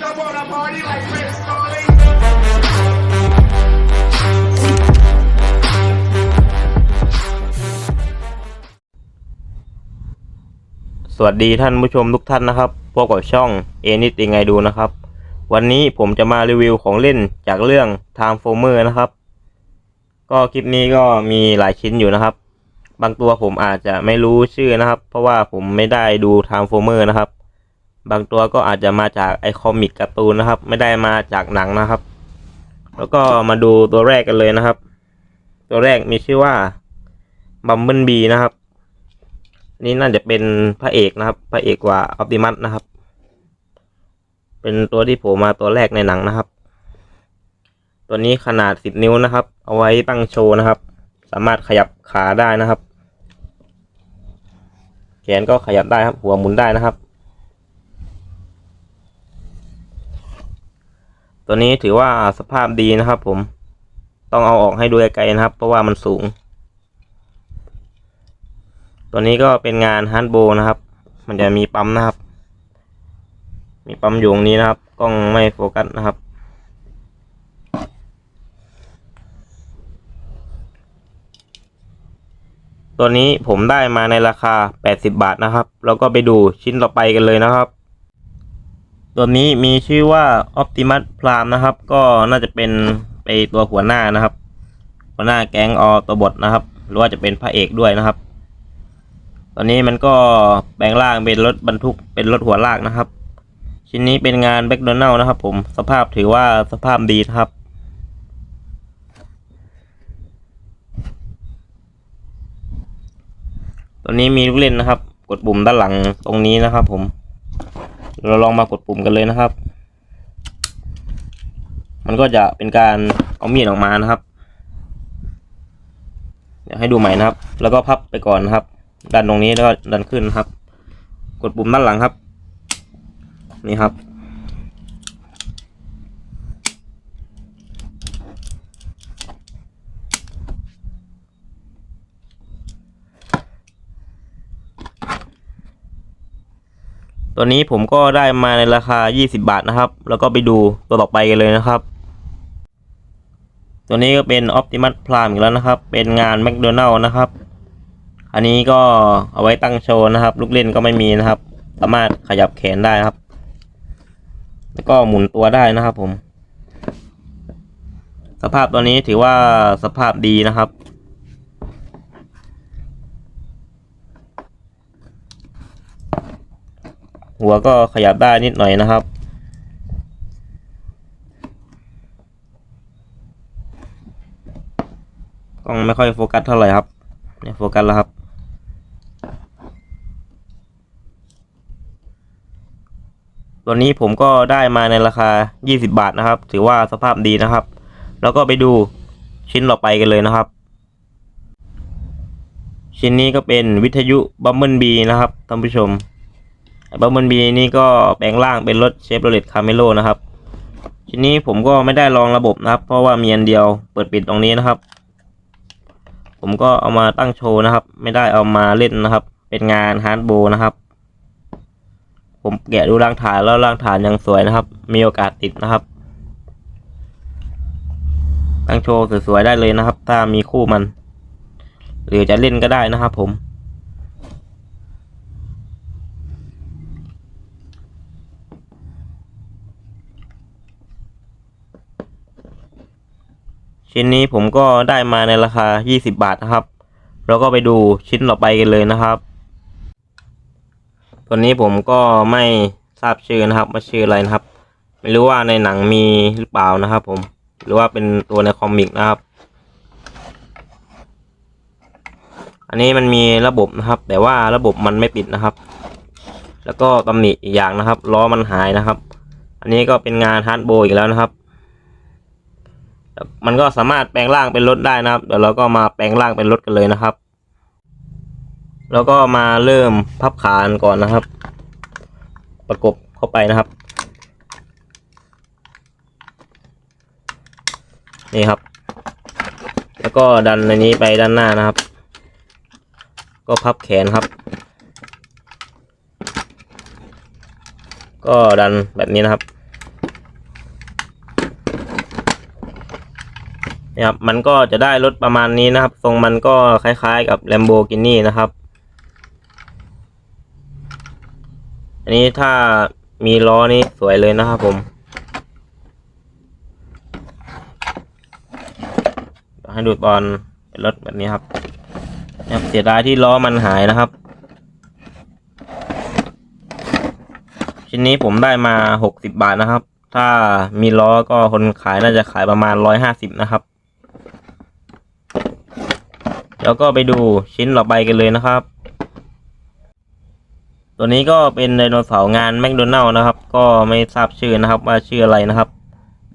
สวัสดีท่านผู้ชมทุกท่านนะครับ พบกับช่องเอนิตยังไงดูนะครับ วันนี้ผมจะมารีวิวของเล่นจากเรื่อง Transformer นะครับ ก็คลิปนี้ก็มีหลายชิ้นอยู่นะครับ บางตัวผมอาจจะไม่รู้ชื่อนะครับ เพราะว่าผมไม่ได้ดู Transformer นะครับ บางตัวก็อาจจะมาจากไอคอมิกการ์ตูนนะครับ ไม่ได้มาจากหนังนะครับ แล้วก็มาดูตัวแรกกันเลยนะครับ ตัวแรกมีชื่อว่าบัมเบิลบีนะครับ นี่น่าจะเป็นพระเอกนะครับ พระเอกกว่าออปติมัสนะครับ เป็นตัวที่โผล่มาตัวแรกในหนังนะครับ ตัวนี้ขนาด10นิ้วนะครับ เอาไว้ตั้งโชว์นะครับ สามารถขยับขาได้นะครับ แขนก็ขยับได้ครับ หัวหมุนได้นะครับ ตัวนี้ถือว่าสภาพดีนะครับผมต้องเอาออกให้ดูไกลๆนะครับ เพราะว่ามันสูง ตัวนี้ก็เป็นงานฮันโบนะครับ มันจะมีปั๊มนะครับ มีปั๊มอยู่ตรงนี้นะครับ กล้องไม่โฟกัสนะครับ ตัวนี้ผมได้มาในราคา 80 บาทนะครับ แล้วก็ไปดูชิ้นต่อไปกันเลยนะครับ ตัวนี้มีชื่อว่า Optimus Prime นะครับ ก็น่าจะเป็นไปตัวหัวหน้านะครับ หัวหน้าแก๊งออตัวบทนะครับ หรือว่าจะเป็นพระเอกด้วยนะครับ ตอนนี้มันก็แปลงร่างเป็นรถบรรทุกเป็นรถหัวลากนะครับ ชิ้นนี้เป็นงานแบ็คโดนัลนะครับ ผมสภาพถือว่าสภาพดีนะครับ ตัวนี้มีลูกเล่นนะครับ กดปุ่มด้านหลังตรงนี้นะครับผม เราลองมากดปุ่มกันเลยนะครับ มันก็จะเป็นการเอามีดออกมานะครับเดี๋ยวให้ดูใหม่นะครับ แล้วก็พับไปก่อนนะครับ ดันตรงนี้แล้วก็ดันขึ้นนะครับ กดปุ่มด้านหลังครับ นี่ครับ ตัวนี้ผมก็ได้มาในราคา 20 บาทนะครับ แล้วก็ไปดูตัวต่อไปกันเลยนะครับ ตัวนี้ก็เป็น Optimus Prime อีกแล้วนะครับ เป็นงาน McDonald นะครับ อันนี้ก็เอาไว้ตั้งโชว์นะครับ ลูกเล่นก็ไม่มีนะครับ สามารถขยับแขนได้ครับ แล้วก็หมุนตัวได้นะครับผม สภาพตัวนี้ถือว่าสภาพดีนะครับ หัวก็ขยับได้นิดหน่อยนะครับ กล้องไม่ค่อยโฟกัสเท่าไหร่ครับ เนี่ยโฟกัสแล้วครับ ตัวนี้ผมก็ได้มาในราคา 20 บาทนะครับ ถือว่าสภาพดีนะครับ แล้วก็ไปดูชิ้นต่อไปกันเลยนะครับ ชิ้นนี้ก็เป็นวิทยุบัมเบิลบีนะครับท่านผู้ชม บัมเบิลบีนี่ก็แปลงร่างเป็นรถเชฟโรเลตคาเมโลนะครับชิ้นนี้ผมก็ไม่ได้ลองระบบนะครับ เพราะว่ามีอันเดียวเปิดปิดตรงนี้นะครับ ผมก็เอามาตั้งโชว์นะครับ ไม่ได้เอามาเล่นนะครับ เป็นงานฮาร์ดโบนะครับ ผมแกะดูรางฐานแล้วรางฐานยังสวยนะครับ มีโอกาสติดนะครับ ตั้งโชว์สวยๆได้เลยนะครับ ถ้ามีคู่มัน หรือจะเล่นก็ได้นะครับผม ชิ้นนี้ผมก็ได้มาในราคา 20 บาทนะครับ แล้วก็ไปดูชิ้นต่อไปกันเลยนะครับ ตัวนี้ผมก็ไม่ทราบชื่อนะครับว่าชื่ออะไรนะครับ ไม่รู้ว่าในหนังมีหรือเปล่านะครับ ผม หรือว่าเป็นตัวในคอมิกนะครับ อันนี้มันมีระบบนะครับ แต่ว่าระบบมันไม่ปิดนะครับ แล้วก็ตำหนิอีกอย่างนะครับล้อมันหายนะครับ อันนี้ก็เป็นงานฮาร์ดโบอีกแล้วนะครับ มันก็สามารถแปลงร่างเป็นรถได้นะครับเดี๋ยวเราก็มาแปลงร่างเป็นรถกันเลยนะครับ แล้วก็มาเริ่มพับขานก่อนนะครับ ประกบเข้าไปนะครับ นี่ครับ แล้วก็ดันในนี้ไปด้านหน้านะครับ ก็พับแขนครับ ก็ดันแบบนี้นะครับ ครับ มันก็จะได้รถประมาณนี้นะครับ ทรงมันก็คล้ายๆกับ Lamborghini นะครับ อันนี้ถ้ามีล้อนี่สวยเลยนะครับผมให้ดูตอนเป็นรถแบบนี้ครับนะครับเสียดายที่ล้อมันหายนะครับ ชิ้นนี้ผมได้มาหกสิบบาทนะครับ ถ้ามีล้อก็คนขายน่าจะขายประมาณร้อยห้าสิบนะครับ แล้วก็ไปดูชิ้นต่อไปกันเลยนะครับ ตัวนี้ก็เป็นไดโนเสาร์งานแมคโดนัลล์นะครับ ก็ไม่ทราบชื่อนะครับว่าชื่ออะไรนะครับ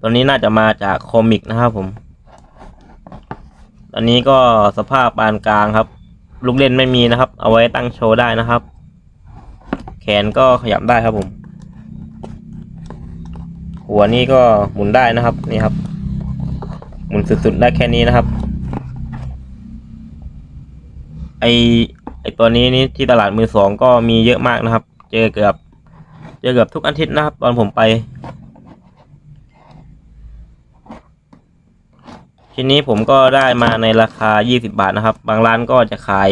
ตัวนี้น่าจะมาจากคอมิกนะครับผมอันนี้ก็สภาพปานกลางครับ ลูกเล่นไม่มีนะครับ เอาไว้ตั้งโชว์ได้นะครับ แขนก็ขยับได้ครับผม หัวนี่ก็หมุนได้นะครับนี่ครับ หมุนสุดๆได้แค่นี้นะครับ ไอไอตัวนี้นี่ที่ตลาดมือสองก็มีเยอะมากนะครับ เจอเกือบ เจอเกือบทุกอาทิตย์นะครับ ตอนผมไปชิ้นนี้ผมก็ได้มาในราคา 20 บาทนะครับ บางร้านก็จะขาย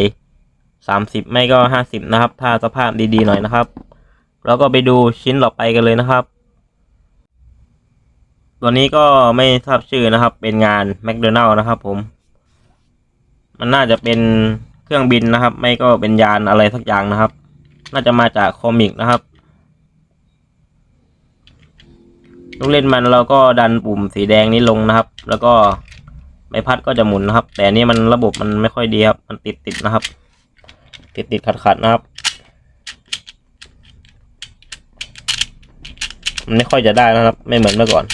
30 ไม่ก็ 50 นะครับ ถ้าสภาพดีๆหน่อยนะครับ แล้วก็ไปดูชิ้นต่อไปกันเลยนะครับ ตัวนี้ก็ไม่ทราบชื่อนะครับ เป็นงานแมคโดนัลล์นะครับผม มันน่าจะเป็น รื่องบินนะครับ ไม่ก็เป็นยานอะไรสักอย่างนะครับ น่าจะมาจากคอมิกนะครับลูกเล่นมันเราก็ดันปุ่มสีแดงนี้ลงนะครับ แล้วก็ใบพัดก็จะหมุนนะครับ แต่นี่มันระบบมันไม่ค่อยดีครับ มันติดติดนะครับ ติดติดขัดขัดนะครับมันไม่ค่อยจะได้นะครับ ไม่เหมือนเมื่อก่อน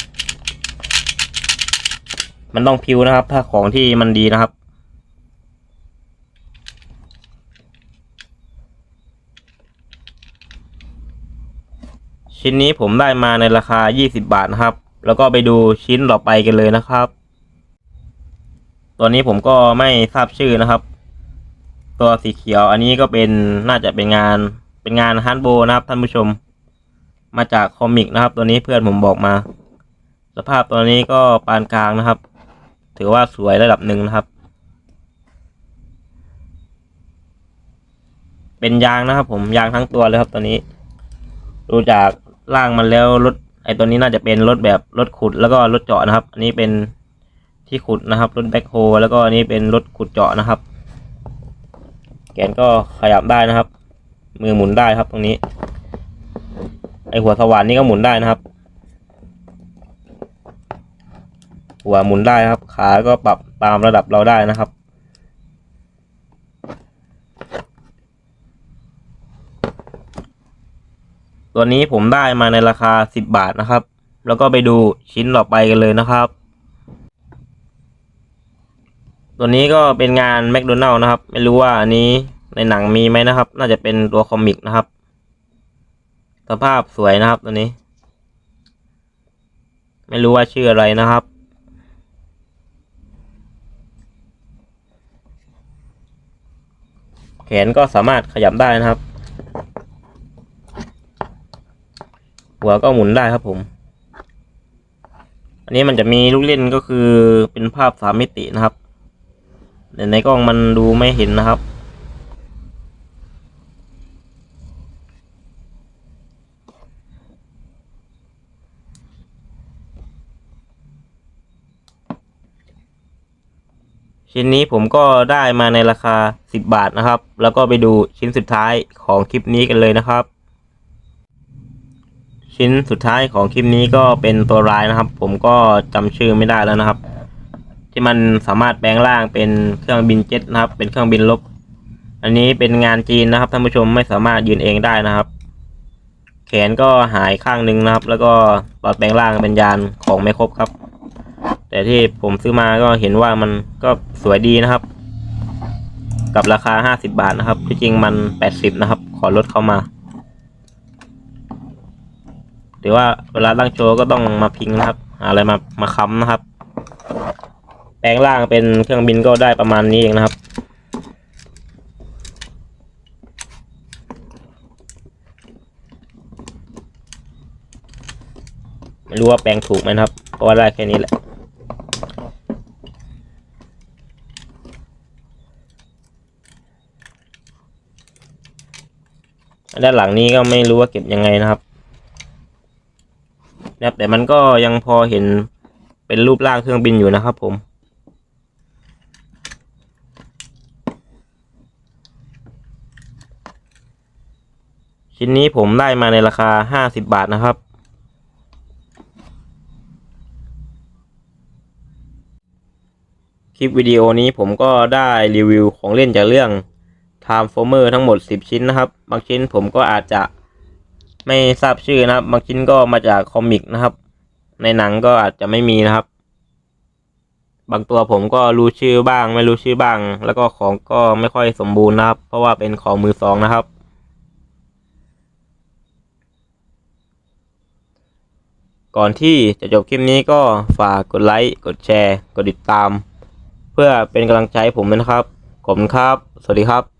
มันต้องพิวนะครับ ถ้าของที่มันดีนะครับ ชิ้นนี้ผมได้มาในราคา 20 บาทนะครับ แล้วก็ไปดูชิ้นต่อไปกันเลยนะครับ ตัวนี้ผมก็ไม่ทราบชื่อนะครับ ตัวสีเขียวอันนี้ก็เป็นน่าจะเป็นงานเป็นงานฮันโบนะครับท่านผู้ชม มาจากคอมิกนะครับ ตัวนี้เพื่อนผมบอกมา สภาพตัวนี้ก็ปานกลางนะครับ ถือว่าสวยระดับหนึ่งนะครับ เป็นยางนะครับ ผมยางทั้งตัวเลยครับตัวนี้ดูจาก ล่างมันแล้วรถไอตัวนี้น่าจะเป็นรถแบบรถขุดแล้วก็รถเจาะนะครับ อันนี้เป็นที่ขุดนะครับรถแบ็คโฮแล้วก็อันนี้เป็นรถขุดเจาะนะครับ แกนก็ขยับได้นะครับ มือหมุนได้ครับตรงนี้ ไอหัวสว่านนี่ก็หมุนได้นะครับ หัวหมุนได้ครับ ขาก็ปรับตามระดับเราได้นะครับ ตัวนี้ผมได้มาในราคา 10 บาทนะครับ แล้วก็ไปดูชิ้นต่อไปกันเลยนะครับ ตัวนี้ก็เป็นงานแมคโดนัลล์นะครับ ไม่รู้ว่าอันนี้ในหนังมีไหมนะครับ น่าจะเป็นตัวคอมิกนะครับ สภาพสวยนะครับตัวนี้ ไม่รู้ว่าชื่ออะไรนะครับแขนก็สามารถขยับได้นะครับ หัวก็หมุนได้ครับผม อันนี้มันจะมีลูกเล่นก็คือเป็นภาพสามมิตินะครับแต่ในกล้องมันดูไม่เห็นนะครับ ชิ้นนี้ผมก็ได้มาในราคา 10 บาทนะครับ แล้วก็ไปดูชิ้นสุดท้ายของคลิปนี้กันเลยนะครับ ชิ้นสุดท้ายของคลิปนี้ก็เป็นตัวร้ายนะครับ ผมก็จำชื่อไม่ได้แล้วนะครับ ที่มันสามารถแปลงร่างเป็นเครื่องบินเจ็ตนะครับ เป็นเครื่องบินลบ อันนี้เป็นงานจีนนะครับท่านผู้ชมไม่สามารถยืนเองได้นะครับ แขนก็หายข้างหนึ่งนะครับ แล้วก็ตอดแปลงร่างเป็นยานของไม่ครบครับ แต่ที่ผมซื้อมาก็เห็นว่ามันก็สวยดีนะครับ กับราคาห้าสิบาทนะครับที่จริงมันแปดสิบนะครับ ขอลดเข้ามา หรือว่าเวลาตั้งโชว์ก็ต้องมาพิงนะครับ อะไรมามาค้ำนะครับ แปลงล่างเป็นเครื่องบินก็ได้ประมาณนี้เองนะครับ ไม่รู้ว่าแปลงถูกไหมครับ เพราะว่าได้แค่นี้แหละด้านหลังนี้ก็ไม่รู้ว่าเก็บยังไงนะครับ นะครับ แต่มันก็ยังพอเห็นเป็นรูปร่างเครื่องบินอยู่นะครับ ผมชิ้นนี้ผมได้มาในราคาห้าสิบบาทนะครับ คลิปวิดีโอนี้ผมก็ได้รีวิวของเล่นจากเรื่อง Transformer ทั้งหมด 10 ชิ้นนะครับ บางชิ้นผมก็อาจจะ ไม่ทราบชื่อนะครับ บางชิ้นก็มาจากคอมิกนะครับ ในหนังก็อาจจะไม่มีนะครับ บางตัวผมก็รู้ชื่อบ้าง ไม่รู้ชื่อบ้าง แล้วก็ของก็ไม่ค่อยสมบูรณ์นะครับ เพราะว่าเป็นของมือสองนะครับ ก่อนที่จะจบคลิปนี้ก็ฝากกดไลค์กดแชร์ กดติดตาม เพื่อเป็นกำลังใจให้ผมนะครับ ขอบคุณครับ สวัสดีครับ